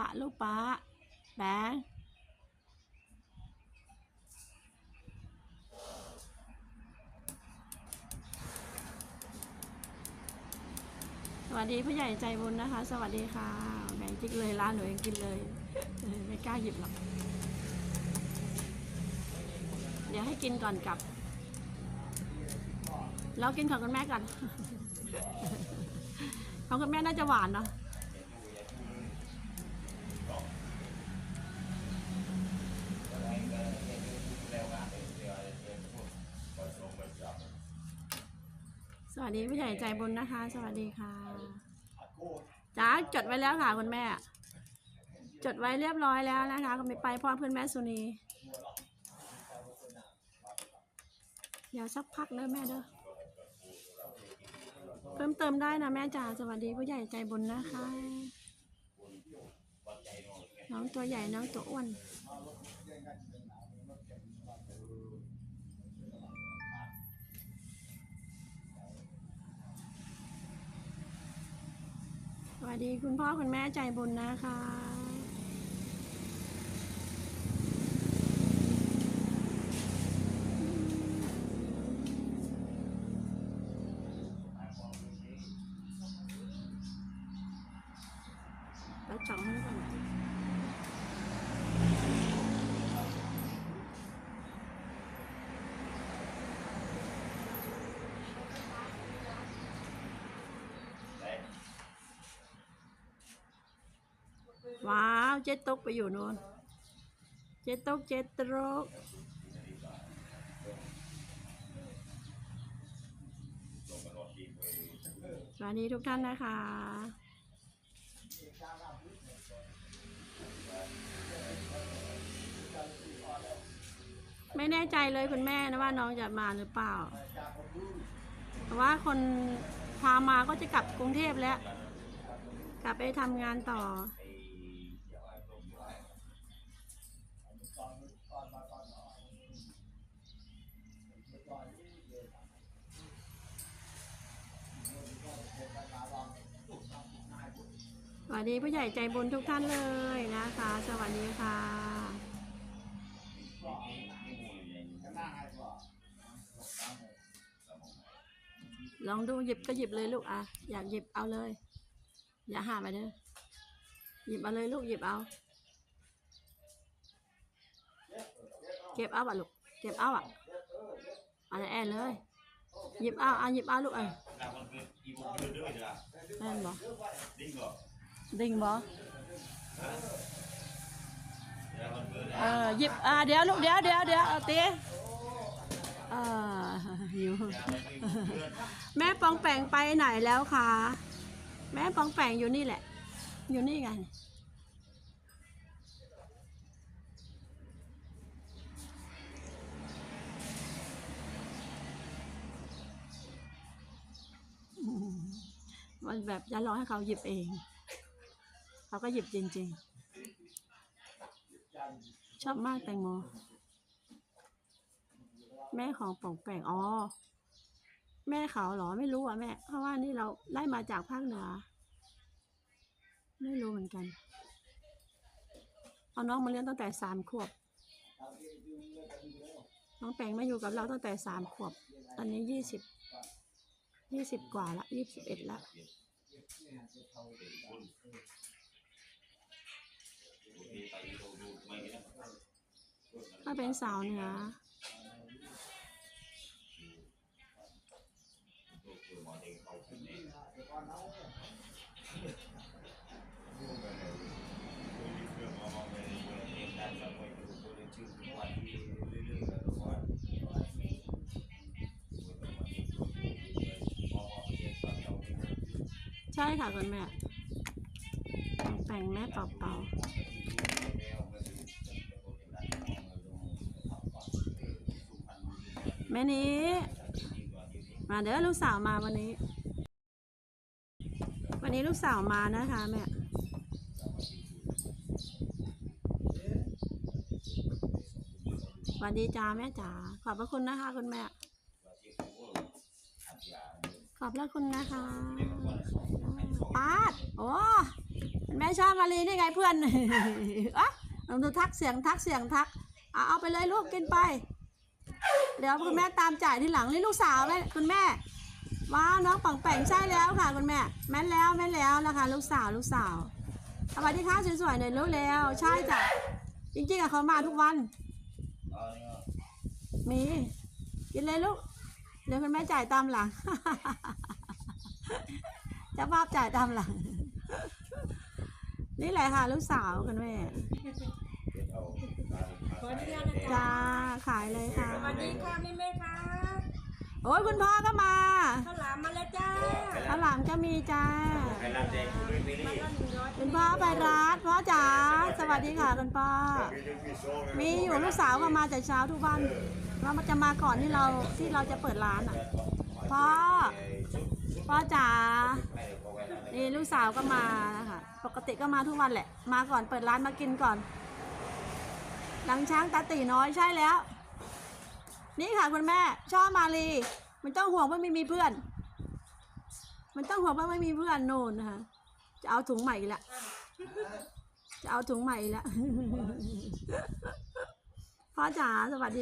ปะลูกปะแบงสวัสดีผู้ใหญ่ใจบุญนะคะ สวัสดีค่ะแบ่งจิ๊กเลยร้านหนูเองกินเลยไม่กล้าหยิบหรอกเดี๋ยวให้กินก่อนกลับ เรากินของคุณแม่ก่อนของคุณแม่น่าจะหวานเนาะ วัสดีผู้ใหญ่ใจบุญนะคะ สวัสดีค่ะจ้าจดไว้แล้วค่ะคุณแม่ จดไว้เรียบร้อยแล้วนะคะก็ไม่ไปพ่อเพื่อนแม่สุนีเดี๋ยวสักพักเด้อแม่เด้อเพิ่มเติมได้นะแม่จ๋าสวัสดีผู้ใหญ่ใจบุญนะคะ น้องตัวใหญ่น้องตัวอ้วน วัสดีคุณพ่อคุณแม่ใจบุญนะคะแล้วจ่องให้ก่อน ว้าวเจ๊ตุ๊กไปอยู่โน่นเจ๊ตุ๊กเจ๊ตุ๊กสวัสดีทุกท่านนะคะ ไม่แน่ใจเลยคุณแม่นะว่าน้องจะมาหรือเปล่าแต่ว่าคนพามาก็จะกลับกรุงเทพแล้ว กลับไปทำงานต่อ วัสดีผู้ใหญ่ใจบุญทุกท่านเลยนะคะ สวัสดีค่ะ ลองดูหยิบก็หยิบเลยลูกอะ อยากหยิบเอาเลย อย่าหาไปเด้อหยิบเอาเลยลูกหยิบเอา เก็บเอาอะลูก เก็บเอาอะอะไรแอนเลยหยิบเอาอะหยิบเอาลูกเอ้ยแม่นบ่ đinh rồi. ดิ่งบ่เออหยิบอ่าเดี๋ยวลูกเดี๋ยวเดี๋ยวเดี๋ยวเอาตีอ่าหิวแม่ปองแปงไปไหนแล้วคะแม่ปองแปงอยู่นี่แหละ อยู่นี่ไงมันแบบจะรอให้เขาหยิบเอง เขาก็หยิบจริงๆ ชอบมากแตงโม แม่ของป่องแปงอ๋อ แม่เขาเหรอไม่รู้อะแม่ เพราะว่านี่เราไล่มาจากภาคเหนือ ไม่รู้เหมือนกัน เอาน้องมาเลี้ยงตั้งแต่สามขวบ น้องแปงมาอยู่กับเราตั้งแต่สามขวบ ตอนนี้ยี่สิบยี่สิบกว่าละยี่สิบเอ็ดละ ถ้าเป็นสาวเหนือใช่ค่ะคุณแม่ แต่งแม่เป่าๆ แม่นี้ มาเด้อลูกสาวมาวันนี้ วันนี้ลูกสาวมานะคะแม่สวัสดีจ้าแม่จ๋าขอบพระคุณนะคะคุณแม่ ขอบพระคุณนะคะปาดโอ้แม่ชอบมาลีนี่ไงเพื่อนอะลองดูทักเสียงทักเสียงทักเอาเอาไปเลยลูกกินไป เดี๋ยวคุณแม่ตามจ่ายที่หลังนี่ลูกสาวแม่คุณแม่ ว้าวน้องปังแป่งใช่แล้วค่ะคุณแม่ แม่นแล้วแม่นแล้วนะคะลูกสาวลูกสาวสวัสดีค่ะสวยๆหน่อยเร็วแล้วใช่จ้ะจริงๆอะเขามาทุกวันเอาเนี่ยมีกินเลยลูกเดี๋ยวคุณแม่จ่ายตามหลังเจะภาพจ่ายตามหลัง นี่แหละค่ะลูกสาวคุณแม่เดี๋ยวเอาตาขออนุญาตนะจ้า ขายเลยค่ะ สวัสดีค่ะแม่แม่ค่ะโอ้ยคุณพ่อก็มาข้าวหลามมาแล้วจ้าข้าวหลามก็มีจ้าไข่ลำแดงคุณลุยมิลมาลี่ละหนึ่งร้อยคุณพ่อไปรัดพ่อจ๋าสวัสดีค่ะคุณพ่อมีอยู่ลูกสาวก็มาแต่เช้าทุกวันเรามันจะมาก่อนที่เราที่เราจะเปิดร้านอะพ่อพ่อจ๋านี่ลูกสาวก็มานะคะปกติก็มาทุกวันแหละ มาก่อนเปิดร้านมากินก่อนหลังช้างตาตีน้อยใช่แล้ว นี่ค่ะคุณแม่ชอบมาลีมันต้องห่วงว่าไม่มีเพื่อน มันต้องห่วงว่าไม่มีเพื่อนโน่นนะคะจะเอาถุงใหม่ละจะเอาถุงใหม่ละพ่อจ๋าสวัสดี